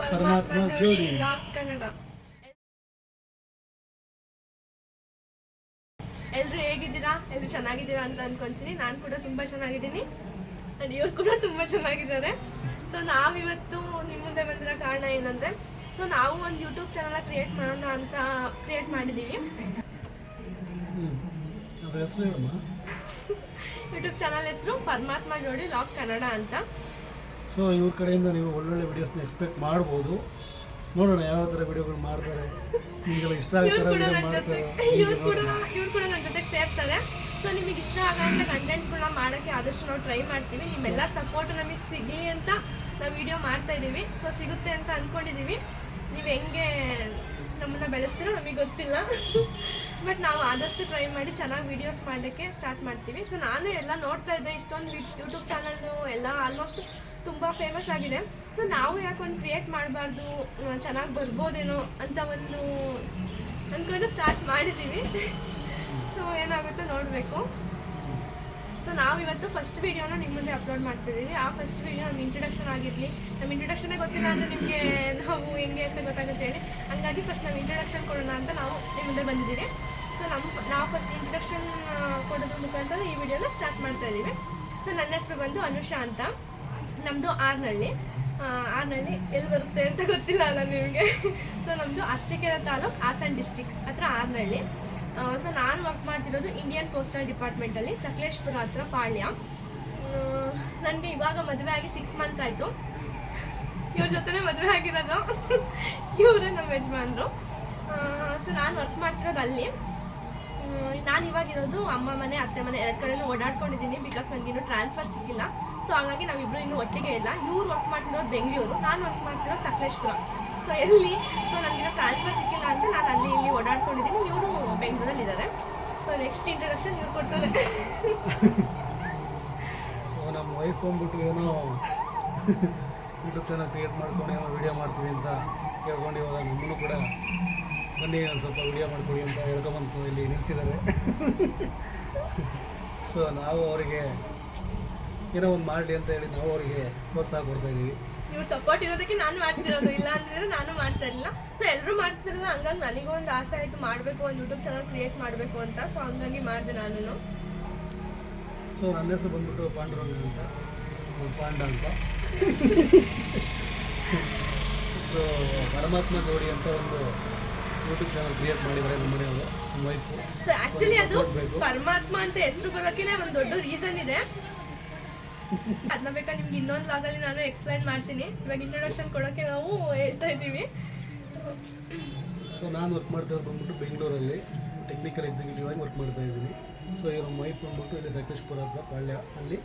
ಪರಮಾತ್ಮ ಜೋಡಿ ಕನ್ನಡ ಎಲ್ರು ಹೇಗಿದ್ದೀರಾ? ಎಲ್ರು ಚೆನ್ನಾಗಿದ್ದೀರಾ ಅಂತ ಅನ್ಕೊಂತೀನಿ. ನಾನು ಕೂಡ ತುಂಬಾ ಚೆನ್ನಾಗಿದ್ದೀನಿ. ಅಂಡ್ ಇವ್ರು ಕೂಡ ತುಂಬಾ ಚೆನ್ನಾಗಿದ್ದಾರೆ. ಸೊ ನಾವಿವತ್ತು ನಿಮ್ಮ ಮುಂದೆ ಬಂದಿರೋ ಕಾರಣ ಏನಂದ್ರೆ ಸೊ ನಾವು ಒಂದು ಯೂಟ್ಯೂಬ್ ಚಾನಲ್ ಕ್ರಿಯೇಟ್ ಮಾಡೋಣ ಅಂತ ಕ್ರಿಯೇಟ್ ಮಾಡಿದ್ದೀವಿ ಹೇಳಮ್ಮ ಯೂಟ್ಯೂಬ್ ಚಾನಲ್ ಹೆಸರು ಪರಮಾತ್ಮ ಜೋಡಿ ಲಾಕ್ ಕನ್ನಡ ಅಂತ. ಸೊ ಇವ್ರ ಕಡೆಯಿಂದ ನೀವು ಒಳ್ಳೊಳ್ಳೆ ವಿಡಿಯೋಸ್ನ ಎಕ್ಸ್ಪೆಕ್ಟ್ ಮಾಡ್ಬೋದು. ನೋಡೋಣ ಯಾವ ಥರ ವಿಡಿಯೋಗಳು ಮಾಡ್ತಾರೆ. ನಿಮಗೆಲ್ಲ ಇಷ್ಟ ಆಗ್ತಾರೆ ವಿಡಿಯೋ ಮಾಡ್ತಾರೆ. ಇವ್ರು ಕೂಡ ಇವ್ರು ಕೂಡ ನನ್ನ ಜೊತೆ ಸೇರ್ತಾರೆ. ಸೊ ನಿಮಗೆ ಇಷ್ಟ ಆಗೋಂಥ ಕಂಟೆಂಟ್ಸ್ಗಳನ್ನ ಮಾಡೋಕ್ಕೆ ಆದಷ್ಟು ನಾವು ಟ್ರೈ ಮಾಡ್ತೀವಿ. ನಿಮ್ಮೆಲ್ಲ ಸಪೋರ್ಟ್ ನಮಗೆ ಸಿಗಲಿ ಅಂತ ನಾವು ವಿಡಿಯೋ ಮಾಡ್ತಾ ಇದ್ದೀವಿ ಸೊ ಸಿಗುತ್ತೆ ಅಂತ ಅಂದ್ಕೊಂಡಿದ್ದೀವಿ ನೀವು ಹೆಂಗೆ ನಮ್ಮನ್ನ ಬೆಳೆಸ್ತೀರೋ ನಮಗೆ ಗೊತ್ತಿಲ್ಲ. ಬಟ್ ನಾವು ಆದಷ್ಟು ಟ್ರೈ ಮಾಡಿ ಚೆನ್ನಾಗಿ ವೀಡಿಯೋಸ್ ಮಾಡೋಕ್ಕೆ ಸ್ಟಾರ್ಟ್ ಮಾಡ್ತೀವಿ. ಸೊ ನಾನು ಎಲ್ಲ ನೋಡ್ತಾ ಇದ್ದೆ. ಇಷ್ಟೊಂದು ಯೂಟ್ಯೂಬ್ ಚಾನಲ್ಲು ಎಲ್ಲ ಆಲ್ಮೋಸ್ಟ್ ತುಂಬ ಫೇಮಸ್ ಆಗಿದೆ. ಸೊ ನಾವು ಯಾಕೆ ಒಂದು ಕ್ರಿಯೇಟ್ ಮಾಡಬಾರ್ದು ಚೆನ್ನಾಗಿ ಬರ್ಬೋದೇನೋ ಅಂತ ಒಂದು ಅಂದ್ಕೊಂಡು ಸ್ಟಾರ್ಟ್ ಮಾಡಿದ್ದೀವಿ ಸೊ ಏನಾಗುತ್ತೋ ನೋಡಬೇಕು. ಸೊ ನಾವು ಇವತ್ತು ಫಸ್ಟ್ ವೀಡಿಯೋನ ನಿಮ್ಮ ಮುಂದೆ ಅಪ್ಲೋಡ್ ಮಾಡ್ತಿದ್ದೀವಿ ಆ ಫಸ್ಟ್ ವೀಡಿಯೋ ನಮ್ಮ ಇಂಟ್ರಡಕ್ಷನ್ ಆಗಿರಲಿ. ನಮ್ಮ ಇಂಟ್ರಡಕ್ಷನೇ ಗೊತ್ತಿಲ್ಲ ಅಂದರೆ ನಿಮಗೆ ನಾವು ಹೆಂಗೆ ಅಂತ ಗೊತ್ತಾಗುತ್ತೆ ಹೇಳಿ. ಹಂಗಾಗಿ ಫಸ್ಟ್ ನಾವು ಇಂಟ್ರಡಕ್ಷನ್ ಕೊಡೋಣ ಅಂತ ನಾವು ನಿಮ್ಮ ಮುಂದೆ ಬಂದಿದ್ದೀವಿ ಸೊ ನಮ್ಮ ನಾವು ಫಸ್ಟ್ ಇಂಟ್ರಡಕ್ಷನ್ ಕೊಡೋದ್ರ ಮುಖಾಂತರ ಈ ವಿಡಿಯೋನ ಸ್ಟಾರ್ಟ್ ಮಾಡ್ತಾ ಇದ್ದೀವಿ ಸೊ ನನ್ನ ಹೆಸರು ಬಂದು ಅನುಷಾ ಅಂತ. ನಮ್ಮದು ಆರ್ನಳ್ಳಿ. ಆರ್ನಳ್ಳಿ ಎಲ್ಲಿ ಬರುತ್ತೆ ಅಂತ ಗೊತ್ತಿಲ್ಲ ಅಲ್ಲ ನಿಮಗೆ. ಸೊ ನಮ್ಮದು ಅರಸೀಕೆರೆ ತಾಲೂಕು ಹಾಸನ್ ಡಿಸ್ಟಿಕ್ ಹತ್ರ ಆರ್ನಳ್ಳಿ. ಸೊ ನಾನು ವರ್ಕ್ ಮಾಡ್ತಿರೋದು ಇಂಡಿಯನ್ ಪೋಸ್ಟಲ್ ಡಿಪಾರ್ಟ್ಮೆಂಟಲ್ಲಿ ಸಕಲೇಶ್ಪುರ ಹತ್ರ ಪಾಳ್ಯ. ನನಗೆ ಇವಾಗ ಮದುವೆ ಆಗಿ ಸಿಕ್ಸ್ ಮಂತ್ಸ್ ಆಯಿತು. ಇವ್ರ ಜೊತೆನೇ ಮದುವೆ ಆಗಿರೋದು. ಇವರೇ ನಮ್ಮ ಯಜಮಾನರು. ಸೊ ನಾನು ವರ್ಕ್ ಮಾಡ್ತಿರೋದು ಅಲ್ಲಿ. ನಾನು ಇವಾಗಿರೋದು ಅಮ್ಮ ಮನೆ, ಅತ್ತೆ ಮನೆ ಎರಡು ಕಡೆನೂ ಓಡಾಡ್ಕೊಂಡಿದ್ದೀನಿ ಬಿಕಾಸ್ ನನಗಿನ್ನೂ ಟ್ರಾನ್ಸ್ಫರ್ ಸಿಕ್ಕಿಲ್ಲ. ಸೊ ಹಾಗಾಗಿ ನಾವಿಬ್ಬರು ಇನ್ನೂ ಒಟ್ಟಿಗೆ ಇಲ್ಲ. ಇವ್ರು ವರ್ಕ್ ಮಾಡ್ತಿರೋದು ಬೆಂಗಳೂರು, ನಾನು ವರ್ಕ್ ಮಾಡ್ತಿರೋದು ಸಕಲೇಶ್ಪುರ. ಸೊ ಎಲ್ಲಿ? ಸೊ ನನಗಿನ್ನೂ ಟ್ರಾನ್ಸ್ಫರ್ ಸಿಕ್ಕಿಲ್ಲ ಅಂತ ನಾನು ಅಲ್ಲಿ ಇಲ್ಲಿ ಓಡಾಡ್ಕೊಂಡಿದ್ದೀನಿ. ಇವರು ಬೆಂಗಳೂರಲ್ಲಿ ಇದ್ದಾರೆ ಸೊ ನೆಕ್ಸ್ಟ್ ಇಂಟ್ರಡಕ್ಷನ್ ಇವ್ರು ಕೊಡ್ತಾರೆ. ಸೊ ನಮ್ಮ ವೈಫ್ ಬಂದ್ಬಿಟ್ಟು ಏನೋ ಯೂಟ್ಯೂಬ್ ಚಾನಲ್ ಕ್ರಿಯೇಟ್ ಮಾಡ್ಕೊಂಡು ಏನೋ ವೀಡಿಯೋ ಮಾಡ್ತೀವಿ ಅಂತ ಕೇಳ್ಕೊಂಡು ಇವಾಗ ನಮ್ಮನ್ನು ಕೂಡ ಬನ್ನಿ ಒಂದು ಸ್ವಲ್ಪ ವಿಡಿಯೋ ಮಾಡ್ಕೊಡಿ ಅಂತ ಹೇಳ್ಕೊಂಬಂತು ಇಲ್ಲಿ ನಿಲ್ಲಿಸಿದ್ದಾರೆ ಸೊ ನಾವು ಅವರಿಗೆ ಏನೋ ಒಂದು ಮಾಡಲಿ ಅಂತ ಹೇಳಿ ನಾವು ಅವರಿಗೆ ಪ್ರೋತ್ಸಾಹ ಕೊಡ್ತಾ ಇದ್ದೀವಿ. ಇವ್ರು ಸಪೋರ್ಟ್ ಇರೋದಕ್ಕೆ ನಾನು ಮಾಡ್ತಿರೋದು ಇಲ್ಲ ಅಂತಿದ್ರೆ ನಾನು ಮಾಡ್ತಾ ಇರಲಿಲ್ಲ. ಸೊ ಎಲ್ಲರೂ ಮಾಡ್ತಿರಲ್ಲ ಹಂಗಾಗಿ ನನಗೂ ಒಂದು ಆಸೆ ಆಯಿತು ಮಾಡಬೇಕು ಒಂದು ಯೂಟ್ಯೂಬ್ ಚಾನಲ್ ಕ್ರಿಯೇಟ್ ಮಾಡಬೇಕು ಅಂತ. ಸೊ ಹಂಗಾಗಿ ಮಾಡಿದೆ ನಾನು ಸೊ ನನ್ನ ಹೆಸರು ಬಂದ್ಬಿಟ್ಟು ಪಾಂಡುರಂಗ ಅಂತ. ಪಾಂಡ ಅಂತ. ಸೊ ಪರಮಾತ್ಮ ಜೋಡಿ ಅಂತ ಒಂದು ಯೂಟ್ಯೂಬ್ ಚಾನಲ್ ಕ್ರಿಯೇಟ್ ಮಾಡಿದ್ದಾರೆ ನಮ್ಮ ಮನೆಯವರು ನಮ್ಮ ವೈಫು ಸೊ ಆಕ್ಚುಲಿ ಅದು. ಪರಮಾತ್ಮ ಅಂತ ಹೆಸರು ಬರೋಕೆನೆ ಒಂದು ದೊಡ್ಡ ರೀಸನ್ ಇದೆ. ಅದನ್ನ ಬೇಕಾ ನಿಮ್ಗೆ ಇನ್ನೊಂದು ಲಾಗಲ್ಲಿ ನಾನು ಎಕ್ಸ್ಪ್ಲೈನ್ ಮಾಡ್ತೀನಿ. ಇವಾಗ ಇಂಟ್ರೊಡಕ್ಷನ್ ಕೊಡೋಕೆ ನಾವು ಹೇಳ್ತಾ ಇದ್ದೀವಿ. ಸೊ ನಾನು ವರ್ಕ್ ಮಾಡ್ತಾ ಬಂದ್ಬಿಟ್ಟು ಬೆಂಗಳೂರಲ್ಲಿ ಟೆಕ್ನಿಕಲ್ ಎಕ್ಸಿಕ್ಯೂಟಿವ್ ಆಗಿ ವರ್ಕ್ ಮಾಡ್ತಾ ಇದ್ದೀನಿ. ಸೊ ನಮ್ಮ ವೈಫ್ ಬಂದ್ಬಿಟ್ಟು ಇಲ್ಲಿ ಸಕಲೇಶ್ಪುರ ಹತ್ರ ಪಾಳ್ಯ ಅಲ್ಲಿ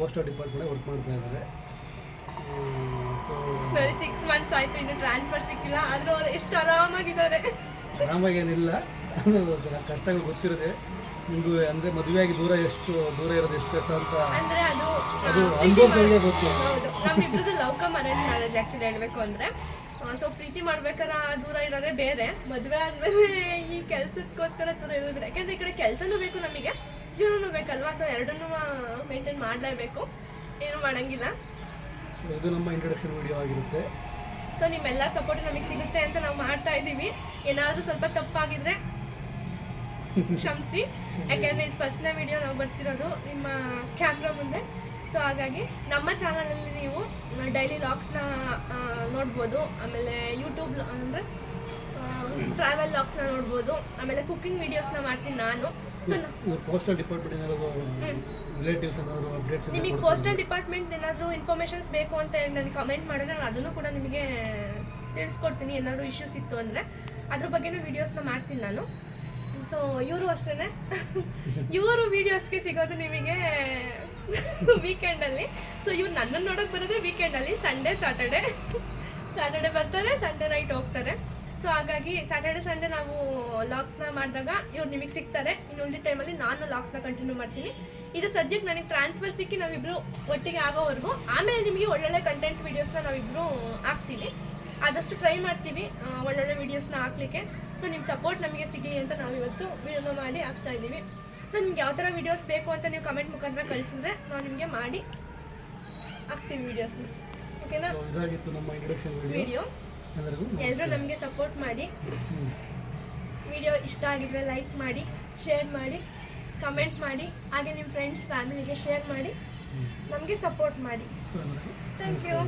ಪೋಸ್ಟಲ್ ಡಿಪಾರ್ಟ್ಮೆಂಟ್ ವರ್ಕ್ ಮಾಡ್ತಾ ಇದ್ದಾರೆ. ಬರೀ ಸಿಕ್ಸ್ ಮಂತ್ಸ್ ಆಯ್ತು ಇನ್ನು ಟ್ರಾನ್ಸ್ಫರ್ ಸಿಕ್ಕಿಲ್ಲ. ಆದ್ರೂ ಅವ್ರು ಎಷ್ಟು ಆರಾಮಾಗಿದ್ದಾರೆ. ಆರಾಮಾಗೇನಿಲ್ಲ ಅದು ಕಷ್ಟಗಳು ಗೊತ್ತಿರುತ್ತೆ. ನಿಮಗೂ ಅಂದರೆ ಮದುವೆಯಾಗಿ ದೂರ ಎಷ್ಟು ದೂರ ಇರೋದು ಎಷ್ಟು ಕಷ್ಟ ಅಂತ ಅಂದ್ರೆ ಅದು ಅದು ಅನುಭವಿಸೋದೇ ಗೊತ್ತು. ಹೌದು. ನಮ್ಮಿಬ್ರದ್ದು love cum arrange marriage actually ಹೇಳ್ಬೇಕು ಅಂದ್ರೆ. ಸೊ ಪ್ರೀತಿ ಮಾಡ್ಬೇಕಾರ ದೂರ ಇರೋದೇ ಬೇರೆ. ಮದುವೆ ಆದ್ಮೇಲೆ ಈ ಕೆಲ್ಸಕ್ಕೋಸ್ಕರ ದೂರ ಇರೋದು ಯಾಕಂದ್ರೆ ಈ ಕಡೆ ಕೆಲಸನೂ ಬೇಕು ನಮಗೆ ಜೀವನನೂ ಬೇಕಲ್ವಾ? ಸೊ ಎರಡನ್ನೂ ಮೇಂಟೈನ್ ಮಾಡಲೇಬೇಕು. ಏನು ಮಾಡಂಗಿಲ್ಲ. ಇದು ನಮ್ಮ ಇಂಟ್ರೊಡಕ್ಷನ್ ವಿಡಿಯೋ ಆಗಿರುತ್ತೆ. ಸೊ ನಿಮ್ಮೆಲ್ಲ ಸಪೋರ್ಟ್ ನಮಗೆ ಸಿಗುತ್ತೆ ಅಂತ ನಾವು ಮಾಡ್ತಾ ಇದ್ದೀವಿ. ಏನಾದರೂ ಸ್ವಲ್ಪ ತಪ್ಪಾಗಿದ್ರೆ ಕ್ಷಮಿಸಿ. ಯಾಕೆಂದ್ರೆ ಇದು ಫಸ್ಟ್ನೇ ವಿಡಿಯೋ ನಾವು ಬರ್ತಿರೋದು ನಿಮ್ಮ ಕ್ಯಾಮ್ರಾ ಮುಂದೆ. ಸೊ ಹಾಗಾಗಿ ನಮ್ಮ ಚಾನಲಲ್ಲಿ ನೀವು ಡೈಲಿ ಲಾಗ್ಸ್ನ ನೋಡ್ಬೋದು. ಆಮೇಲೆ ಯೂಟ್ಯೂಬ್ ಅಂದರೆ ಟ್ರಾವೆಲ್ ಲಾಗ್ಸ್ನ ನೋಡ್ಬೋದು. ಆಮೇಲೆ ಕುಕ್ಕಿಂಗ್ ವೀಡಿಯೋಸ್ನ ಮಾಡ್ತೀನಿ ನಾನು. ಪೋಸ್ಟಲ್ ಡಿಪಾರ್ಟ್ಮೆಂಟ್ ಏನಾದರೂ ರಿಲೇಟಿವ್ಸ್ ಏನಾದರೂ ಅಪ್ಡೇಟ್ಸ್ ನಿಮಗೆ ಪೋಸ್ಟಲ್ ಡಿಪಾರ್ಟ್ಮೆಂಟ್ ಏನಾದರೂ ಇನ್ಫಾರ್ಮೇಷನ್ಸ್ ಬೇಕು ಅಂತ ನನಗೆ ಕಮೆಂಟ್ ಮಾಡಿದ್ರೆ ನಾನು ಅದನ್ನು ಕೂಡ ನಿಮಗೆ ತಿಳಿಸ್ಕೊಡ್ತೀನಿ. ಏನಾದರೂ ಇಶ್ಯೂಸ್ ಇತ್ತು ಅಂದರೆ ಅದ್ರ ಬಗ್ಗೆನೂ ವೀಡಿಯೋಸ್ನ ಮಾಡ್ತೀನಿ ನಾನು. ಸೊ ಇವರು ಅಷ್ಟೇ ಇವರು ವೀಡಿಯೋಸ್ಗೆ ಸಿಗೋದು ನಿಮಗೆ ವೀಕೆಂಡಲ್ಲಿ ಸೊ ಇವ್ರು ನನ್ನನ್ನು ನೋಡೋಕೆ ಬರೋದೇ ವೀಕೆಂಡಲ್ಲಿ ಸಂಡೇ ಸಾಟರ್ಡೆ ಸ್ಯಾಟರ್ಡೆ ಬರ್ತಾರೆ ಸಂಡೇ ನೈಟ್ ಹೋಗ್ತಾರೆ. ಸೊ ಹಾಗಾಗಿ ಸ್ಯಾಟರ್ಡೆ ಸಂಡೇ ನಾವು ಲಾಗ್ಸ್ನ ಮಾಡಿದಾಗ ಇವ್ರು ನಿಮಗೆ ಸಿಗ್ತಾರೆ. ಇನ್ನು ಉಳಿದ ಟೈಮಲ್ಲಿ ನಾನು ಲಾಗ್ಸ್ನ ಕಂಟಿನ್ಯೂ ಮಾಡ್ತೀನಿ. ಇದು ಸದ್ಯಕ್ಕೆ ನನಗೆ ಟ್ರಾನ್ಸ್ಫರ್ ಸಿಕ್ಕಿ ನಾವಿಬ್ರು ಒಟ್ಟಿಗೆ ಆಗೋವರೆಗೂ ಆಮೇಲೆ ನಿಮಗೆ ಒಳ್ಳೊಳ್ಳೆ ಕಂಟೆಂಟ್ ವೀಡಿಯೋಸ್ನ ನಾವಿಬ್ರು ಹಾಕ್ತೀವಿ. ಆದಷ್ಟು ಟ್ರೈ ಮಾಡ್ತೀವಿ ಒಳ್ಳೊಳ್ಳೆ ವೀಡಿಯೋಸ್ನ ಹಾಕ್ಲಿಕ್ಕೆ. ಸೊ ನಿಮ್ಮ ಸಪೋರ್ಟ್ ನಮಗೆ ಸಿಗಲಿ ಅಂತ ನಾವು ಇವತ್ತು ವಿಡಿಯೋನ ಮಾಡಿ ಹಾಕ್ತಾ ಇದ್ದೀವಿ. ಸೊ ನಿಮ್ಗೆ ಯಾವ ಥರ ವೀಡಿಯೋಸ್ ಬೇಕು ಅಂತ ನೀವು ಕಮೆಂಟ್ ಮುಖಾಂತರ ಕಳಿಸಿದ್ರೆ ನಾವು ನಿಮಗೆ ಮಾಡಿ ಹಾಕ್ತೀವಿ ವೀಡಿಯೋಸ್ನ ಓಕೆನಾ ವಿಡಿಯೋ ಎಲ್ಲರೂ ನಮಗೆ ಸಪೋರ್ಟ್ ಮಾಡಿ. ವಿಡಿಯೋ ಇಷ್ಟ ಆಗಿದ್ರೆ ಲೈಕ್ ಮಾಡಿ ಶೇರ್ ಮಾಡಿ ಕಮೆಂಟ್ ಮಾಡಿ ಹಾಗೆ ನಿಮ್ಮ ಫ್ರೆಂಡ್ಸ್ ಫ್ಯಾಮಿಲಿಗೆ ಶೇರ್ ಮಾಡಿ ನಮಗೆ ಸಪೋರ್ಟ್ ಮಾಡಿ. Thank you